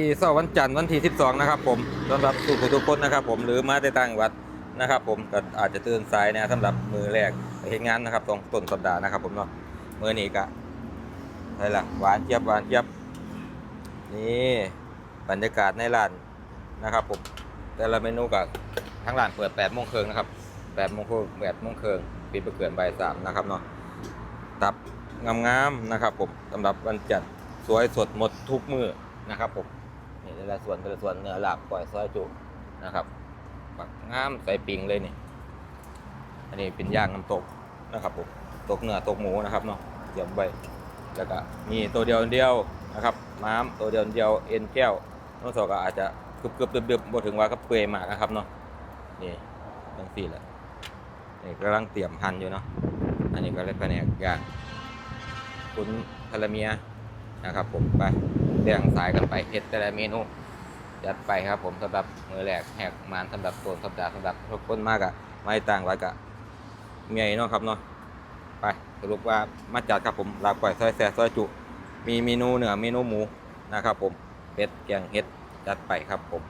ที่เสาร์วันจันทร์วันที่ 12 นะครับผมสำหรับสู่ทุกคนนะครับผมหรือมาได้ต่างวัดนะครับ ผมก็อาจจะตื่นสายนะสำหรับมือแรกเฮ็ดงานนะครับตรงต้นสัปดาห์นะครับ ผมเนาะมือนี้ก็อะไรล่ะหวานเจี๊ยบหวานเจี๊ยบนี่บรรยากาศในร้านนะครับผมแต่ละเมนูก็ทั้งร้านเปิด8โมงครึ่งนะครับ8โมงครึ่ง8โมงครึ่งปิดไปเกินบ่าย3นะครับเนาะตับงามๆนะครับ ผมสำหรับวันจันทร์สวยสดหมดทุกมือนะครับผม นี่แต่ละส่วนแต่ละส่วนเนื้อหลาบปล่อยซอยจุนะครับปักงามใส่ปิงเลยนี่ อันนี้เป็นย่างน้ำตกนะครับผมตกเนื้อตกหมูนะครับเนาะเตรียมไว้แล้วก็มีตัวเดียวเดียวนะครับม้ามตัวเดียวเดียวเอ็นแก้วน้องสอกก็อาจจะกรึบกรึบๆดึบๆบ่ถึงว่าก็เปื่อยมากนะครับเนาะนี่ตั้งสี่แหละนี่กำลังเตรียมหั่นอยู่เนาะอันนี้ก็เลยแผนกย่างคุณพารเมีย นะครับผมไปแบ่งสายกันไปเฮ็ดแต่ละเมนูจัดไปครับผมสำหรับมือแรกแหกมานสำหรับต้นสัปดาห์สำหรับทุกคนมากอะไม่ต่างไว้กะเมียเนาะครับเนาะไปสรุปว่ามาจัดครับผมลาบก่อยซอยแซ่ซอยจุ มีเมนูเหนือเมนูหมูนะครับผมเป็ดแกงเฮ็ดจัดไปครับผม